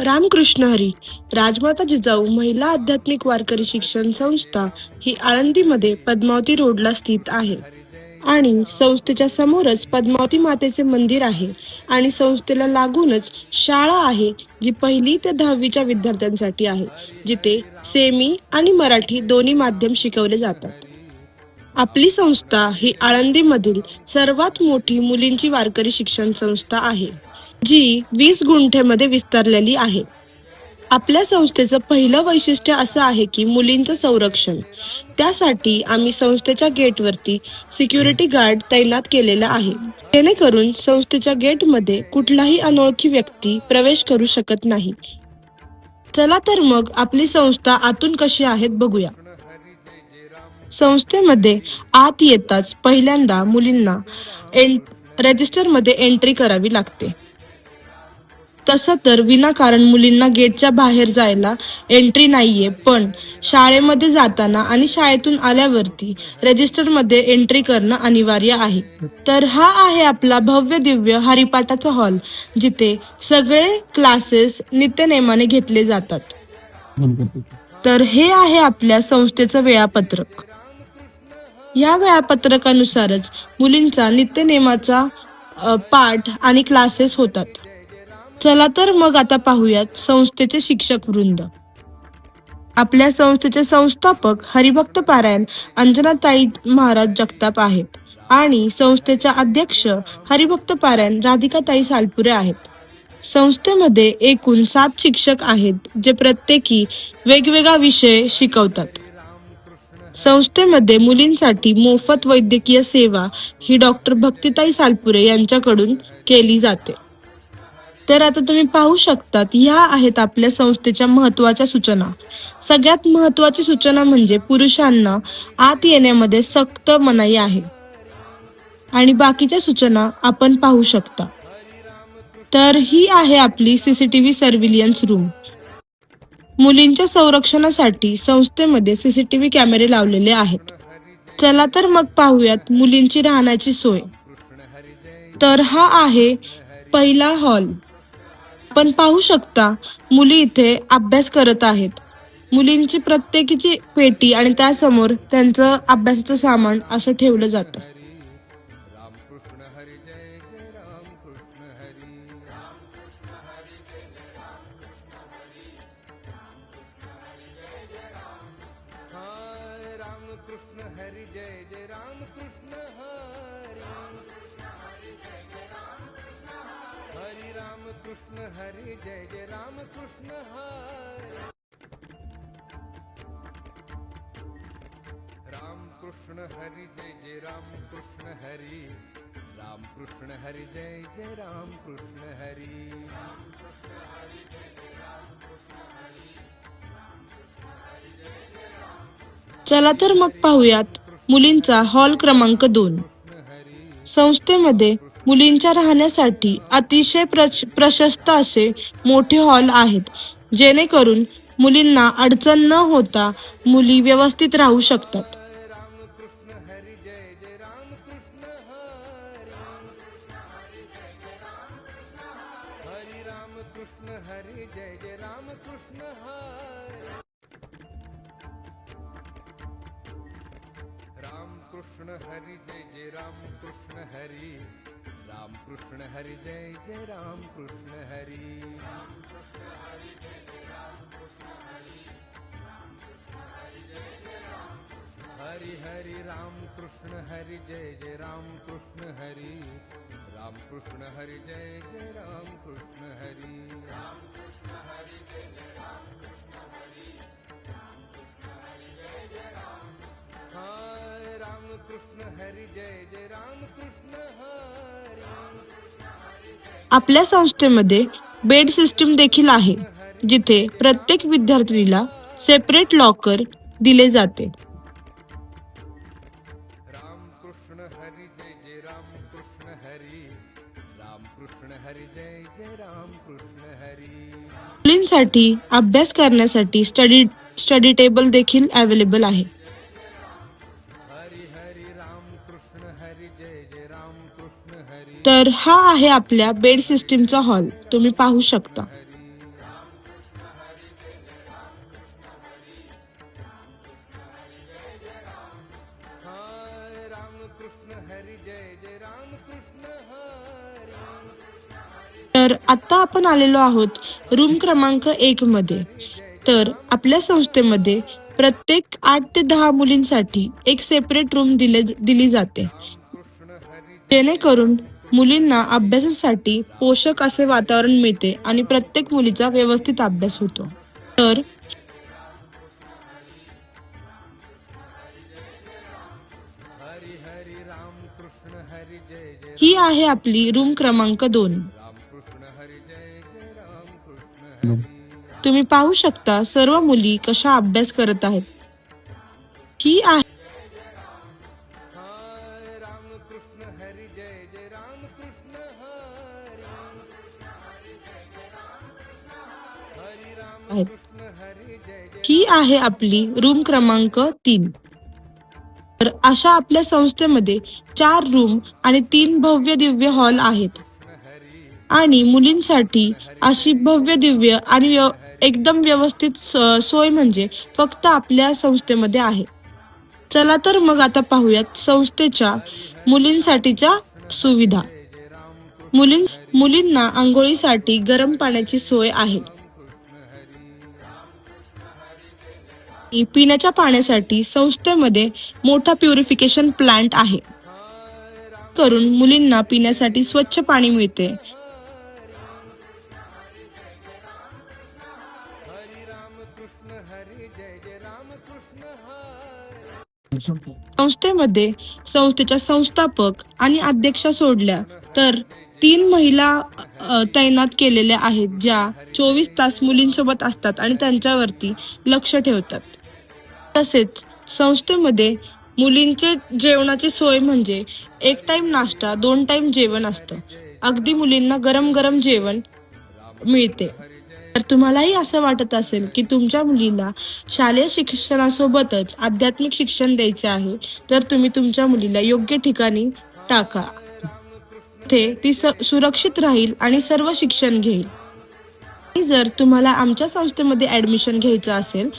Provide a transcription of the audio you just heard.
रामकृष्ण हरी राजमाता जिजाऊ महिला आध्यात्मिक वारकरी शिक्षण संस्था ही आळंदीमध्ये पद्मावती रोडला स्थित आहे. आणि संस्थेच्या समोरच पद्मावती मातेचे मंदिर आहे आणि संस्थेला लागूनच शाळा आहे जी पहिली ते दहावीच्या विद्यार्थ्यांसाठी आहे जिथे सेमी आणि मराठी दोन्ही माध्यम शिकवले जातात. आपली संस्था ही आळंदीमधील सर्वात मोठी मुलींची वारकरी शिक्षण संस्था आहे. जी वीस गुंठेमध्ये विस्तारलेली आहे. आपल्या संस्थेचं पहिलं वैशिष्ट्य असं आहे की मुलींचं संरक्षण. त्यासाठी आम्ही संस्थेच्या गेटवरती सिक्युरिटी गार्ड तैनात केलेला आहे. जेणेकरून संस्थेच्या गेटमध्ये कुठलाही अनोळखी व्यक्ती प्रवेश करू शकत नाही. चला तर मग आपली संस्था आतून कशी आहेत बघूया. संस्थेमध्ये आत येताच पहिल्यांदा मुलींना एन रजिस्टरमध्ये एंट्री करावी लागते. तसं तर विनाकारण मुलींना गेटच्या बाहेर जायला एंट्री नाहीये. पण शाळेमध्ये जाताना आणि शाळेतून आल्यावरती रजिस्टरमध्ये एंट्री करणं अनिवार्य आहे. तर हा आहे आपला भव्य दिव्य हरिपाठाचा हॉल जिथे सगळे क्लासेस नित्यनेमाने घेतले जातात. तर हे आहे आपल्या संस्थेचं वेळापत्रक. या वेळापत्रकानुसारच मुलींचा नित्यनेमाचा पाठ आणि क्लासेस होतात. चला तर मग आता पाहूयात संस्थेचे शिक्षक वृंद. आपल्या संस्थेचे संस्थापक हरिभक्त पारायण अंजनाताई महाराज जगताप आहेत आणि संस्थेच्या अध्यक्ष हरिभक्त पारायण राधिकाताई सालपुरे आहेत. संस्थेमध्ये एकूण सात शिक्षक आहेत जे प्रत्येकी वेगवेगळा विषय शिकवतात. संस्थेमध्ये मुलींसाठी मोफत वैद्यकीय सेवा ही डॉक्टर भक्तिताई सालपुरे यांच्याकडून केली जाते. तर आता तुम्ही पाहू शकतात ह्या आहेत आपल्या संस्थेच्या महत्त्वाच्या सूचना. सगळ्यात महत्वाची सूचना म्हणजे पुरुषांना आत येण्यामध्ये सक्त मनाई आहे. आणि बाकीच्या सूचना आपण पाहू शकता. तर ही आहे आपली सीसीटीव्ही सर्व्हिलियन्स रूम. मुलींच्या संरक्षणासाठी संस्थेमध्ये सीसीटीव्ही कॅमेरे लावलेले आहेत. चला तर मग पाहूयात मुलींची राहण्याची सोय. तर हा आहे पहिला हॉल. आपण पाहू शकता मुली इथे अभ्यास करत आहेत. मुलींची प्रत्येकीची पेटी आणि त्यासमोर त्यांचं अभ्यासाचं सामान असं ठेवलं जातं. कृष्ण हरी जय जय रामकृष्ण हरी. हरी रामकृष्ण हरी। जय जय रामकृष्ण हरी। रामकृष्ण हरी जय जय रामकृष्ण हरी। रामकृष्ण हरी जय जय रामकृष्ण हरी। चला तर मग पाहूयात मुलींचा हॉल क्रमांक दोन. संस्थेमध्ये मुलींच्या राहण्यासाठी अतिशय प्रश- प्रशस्त असे मोठे हॉल आहेत जेणेकरून मुलींना अडचण न होता मुली व्यवस्थित राहू शकतात हरी जय जय रामकृष्ण हरी हरी रामकृष्ण हरी जय जय रामकृष्ण हरी। रामकृष्ण हरी जय जय रामकृष्ण हरी हरी जय जय रामकृष्ण हरी। हरी हरी राम कृष्ण हरी जय जय राम कृष्ण हरी। राम कृष्ण हरी जय जय राम कृष्ण हरी राम कृष्ण हरी जय जय राम कृष्ण हरी आपल्या संस्थेमध्ये बेड सिस्टीम देखील आहे जिथे प्रत्येक विद्यार्थीला सेपरेट लॉकर दिले जाते. मुलींसाठी अभ्यास करण्यासाठी स्टडी स्टडी टेबल देखील अवेलेबल आहे. तर हा आहे आपल्या बेड सिस्टीमचा हॉल. तुम्ही पाहू शकता. तर आता आपण आलेलो आहोत रूम क्रमांक एक मध्ये. तर आपल्या संस्थेमध्ये प्रत्येक आठ ते दहा मुलींसाठी एक सेपरेट रूम दिले दिली जाते. जेणेकरून मुलींना अभ्यासासाठी पोषक असे वातावरण मिळते आणि प्रत्येक मुलीचा व्यवस्थित अभ्यास होतो. तर ही आहे आपली रूम क्रमांक दोन. तुम्ही पाहू शकता सर्व मुली कशा अभ्यास करत आहेत. ही आहे हरी जय जय राम कृष्ण हरी ही आहे आपली रूम क्रमांक तीन. तर अशा आपल्या संस्थेमध्ये चार रूम आणि तीन भव्य दिव्य हॉल आहेत. आणि मुलींसाठी अशी भव्य दिव्य आणि व्यव- एकदम व्यवस्थित सोय म्हणजे फक्त आपल्या संस्थेमध्ये आहे. चला तर मग आता पाहूयात संस्थेच्या मुलींसाठीच्या सुविधा. मुलीं मुलींना आंघोळीसाठी गरम पाण्याची सोय आहे. पिण्याच्या पाण्यासाठी संस्थेमध्ये मोठा प्युरिफिकेशन प्लांट आहे. करून मुलींना पिण्यासाठी स्वच्छ पाणी मिळते. संस्थेमध्ये संस्थेच्या संस्थापक आणि अध्यक्षा सोडल्या. तर तीन महिला तैनात केलेल्या आहेत ज्या चोवीस तास मुलींसोबत असतात आणि त्यांच्यावरती लक्ष ठेवतात. तसेच संस्थेमध्ये मुलींचे जेवणाची सोय म्हणजे एक टाइम नाश्ता दोन टाइम जेवण असतं. अगदी मुलींना गरम गरम जेवण मिळते. तर तुम्हालाही असं वाटत असेल की तुमच्या मुलीला शालेय शिक्षणासोबतच आध्यात्मिक शिक्षण द्यायचे आहे तर तुम्ही तुमच्या मुलीला योग्य ठिकाणी टाका. ते ती सुरक्षित राहील आणि सर्व शिक्षण घेईल. जर तुम्हाला आमच्या संस्थेमध्ये ऍडमिशन घ्यायचं असेल